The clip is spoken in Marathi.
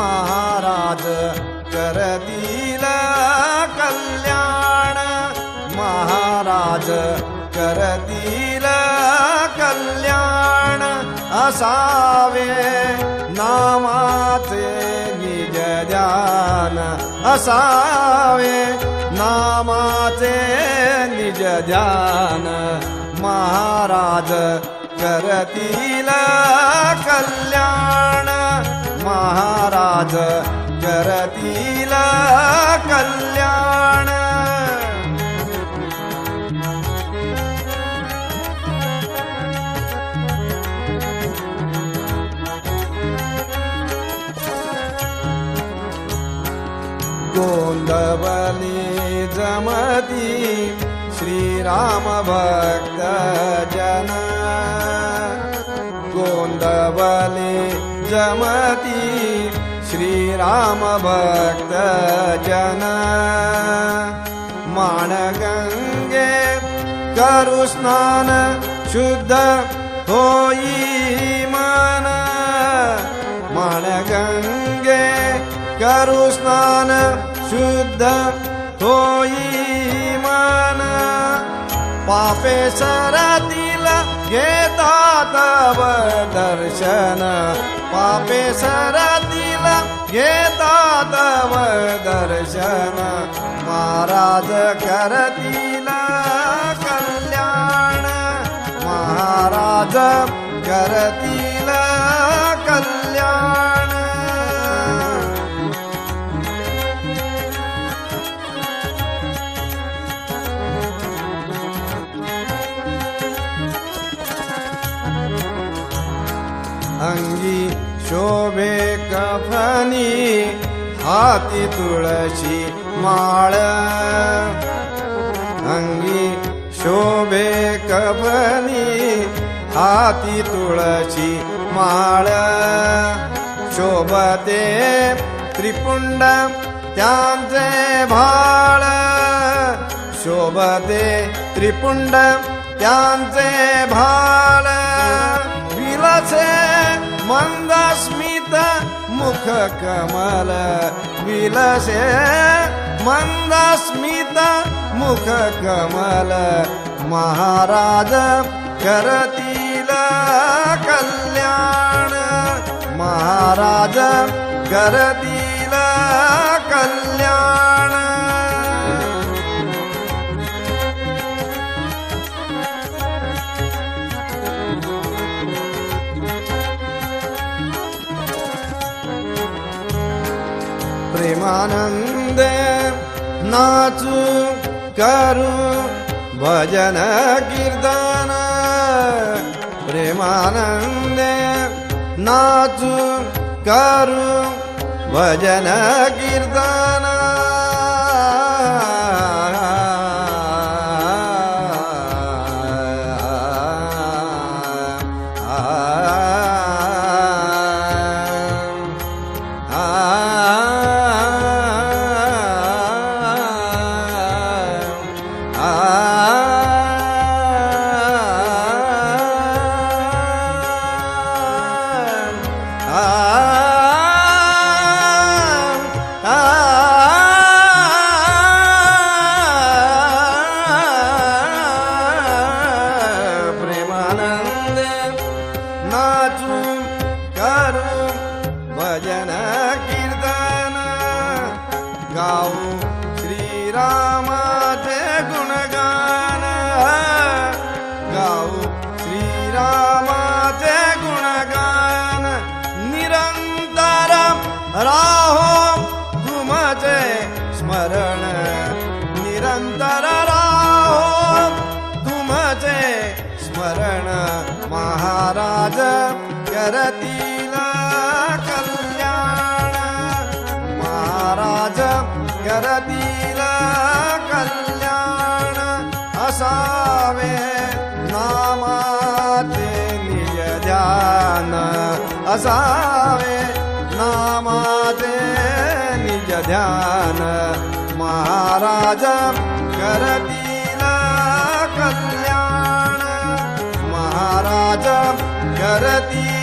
महाराज करतील कल्याण। महाराज करतील कल्याण असावे नामाचे निज ध्यान असावे नामाचे निज ध्यान। महाराज करतील कल्याण महाराज करतील कल्याण. गोंदवली जमती श्रीराम भक्त जन गोंदवली जमति श्रीराम भक्त जन माणगङ्गे करुनन शुद्ध ई मन। माणगङ्गे करुनन शुद्ध ई मा पापे सरतील घेतात दर्शन. पापे सरतील घेतात तव दर्शन. महाराज करतील कल्याण. महाराज करतील अंगी शोभे कफनी हाती तुळशी माळ. अंगी शोभे कफनी हाती तुळशी माळ. शोभते त्रिपुंड त्यांचे भाळ. शोभते त्रिपुंड त्यांचे भाळ. कमल विलसे मंदस्मित मुख कमल महाराज करतील कल्याण महाराज करतील कल्याण प्रेमानंद नाचू करू भजन कीर्तन प्रेमानंद नाचू करू भजन कीर्तन नाचू करू भजन कीर्तन। गाऊ श्रीरामाचे गुणगान। गाऊ श्रीरामाचे गुणगान। निरंतर राहो तुमचे स्मरण महाराज करतील कल्याण. महाराज करतील कल्याण. असावे नामाचे निज ध्यान असावे नामाचे निज ध्यान महाराज करतील ಭಾರತೀ